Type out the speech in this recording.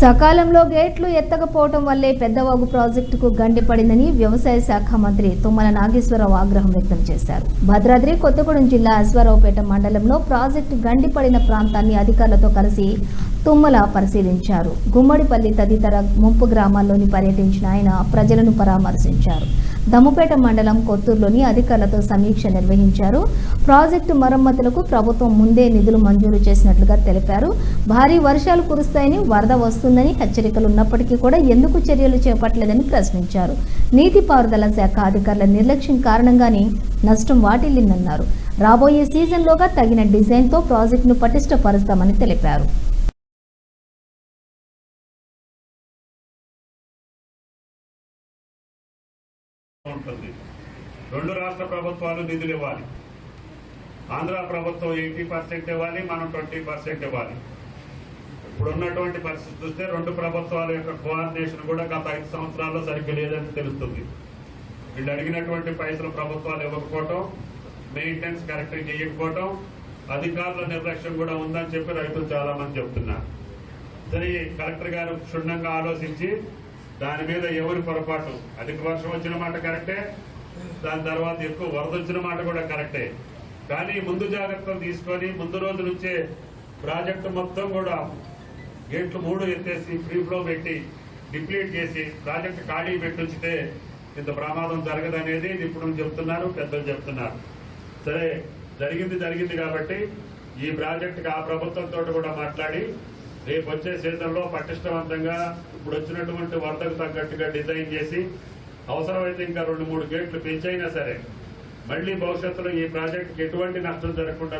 సకాలంలో గేట్లు ఎత్తకపోవటం వల్లే పెద్దవాగు ప్రాజెక్టుకు గండిపడిందని వ్యవసాయ శాఖ మంత్రి తుమ్మల నాగేశ్వరరావు ఆగ్రహం వ్యక్తం చేశారు. భద్రాద్రి కొత్తగూడెం జిల్లా అశ్వారావుపేట మండలంలో ప్రాజెక్టు గండిపడిన ప్రాంతాన్ని అధికారులతో కలిసి తుమ్మల పరిశీలించారు. గుమ్మడిపల్లి తదితర ముంపు గ్రామాల్లోని పర్యటించిన ఆయన ప్రజలను పరామర్శించారు. దమ్ముపేట మండలం కొత్తూరులోని అధికారులతో సమీక్ష నిర్వహించారు. ప్రాజెక్టు మరమ్మతులకు ప్రభుత్వం ముందే నిధులు మంజూరు చేసినట్లుగా తెలిపారు. భారీ వర్షాలు కురుస్తాయని వరద వస్తుందని హెచ్చరికలు ఉన్నప్పటికీ కూడా ఎందుకు చర్యలు చేపట్టలేదని ప్రశ్నించారు. నీటిపారుదల శాఖ అధికారుల నిర్లక్ష్యం కారణంగానే నష్టం వాటిల్లిందన్నారు. రాబోయే సీజన్లోగా తగిన డిజైన్తో ప్రాజెక్టును పటిష్టపరుస్తామని తెలిపారు. ఉంటుంది. రెండు రాష్ట్ర ప్రభుత్వాలు నిధులు ఇవ్వాలి. ఆంధ్ర ప్రభుత్వం ఎయిటీ పర్సెంట్ ఇవ్వాలి మనం ట్వంటీ పర్సెంట్ ఇవ్వాలి. ఇప్పుడు ఉన్నటువంటి పరిస్థితి చూస్తే రెండు ప్రభుత్వాల యొక్క కోఆర్డినేషన్ కూడా గత ఐదు సంవత్సరాల్లో సరిగ్గా లేదని తెలుస్తుంది. వీళ్ళు అడిగినటువంటి పైసలు ప్రభుత్వాలు ఇవ్వకపోవటం మెయింటెనెన్స్ కరెక్ట్ చేయకపోవటం అధికారుల నిర్లక్ష్యం కూడా ఉందని చెప్పి రైతులు చాలా మంది చెప్తున్నారు. సరే కలెక్టర్ గారు క్షుణ్ణంగా ఆలోచించి దాని మీద ఎవరి పొరపాటు? అధిక వర్షం వచ్చిన మాట కరెక్టే. దాని తర్వాత ఎక్కువ వరద వచ్చిన మాట కూడా కరెక్టే. కానీ ముందు జాగ్రత్తలు తీసుకొని ముందు రోజు నుంచే ప్రాజెక్టు మొత్తం కూడా గేట్లు మూడు ఎత్తేసి ఫ్రీ ఫ్లో పెట్టి డిప్లీట్ చేసి ప్రాజెక్టు ఖాళీ పెట్టొచ్చితే ఇంత ప్రమాదం జరగదనేది నిపుణులు చెప్తున్నారు పెద్దలు చెప్తున్నారు. సరే జరిగింది జరిగింది కాబట్టి ఈ ప్రాజెక్టుకి ఆ ప్రభుత్వంతో కూడా మాట్లాడి రేపు వచ్చే సీజన్లో పటిష్టవంతంగా ఇప్పుడు వచ్చినటువంటి వరదకు తగ్గట్టుగా డిజైన్ చేసి అవసరమైతే ఇంకా రెండు మూడు గేట్లు పెంచైనా సరే మళ్ళీ భవిష్యత్తులో ఈ ప్రాజెక్టుకి ఎటువంటి నష్టం జరగకుండా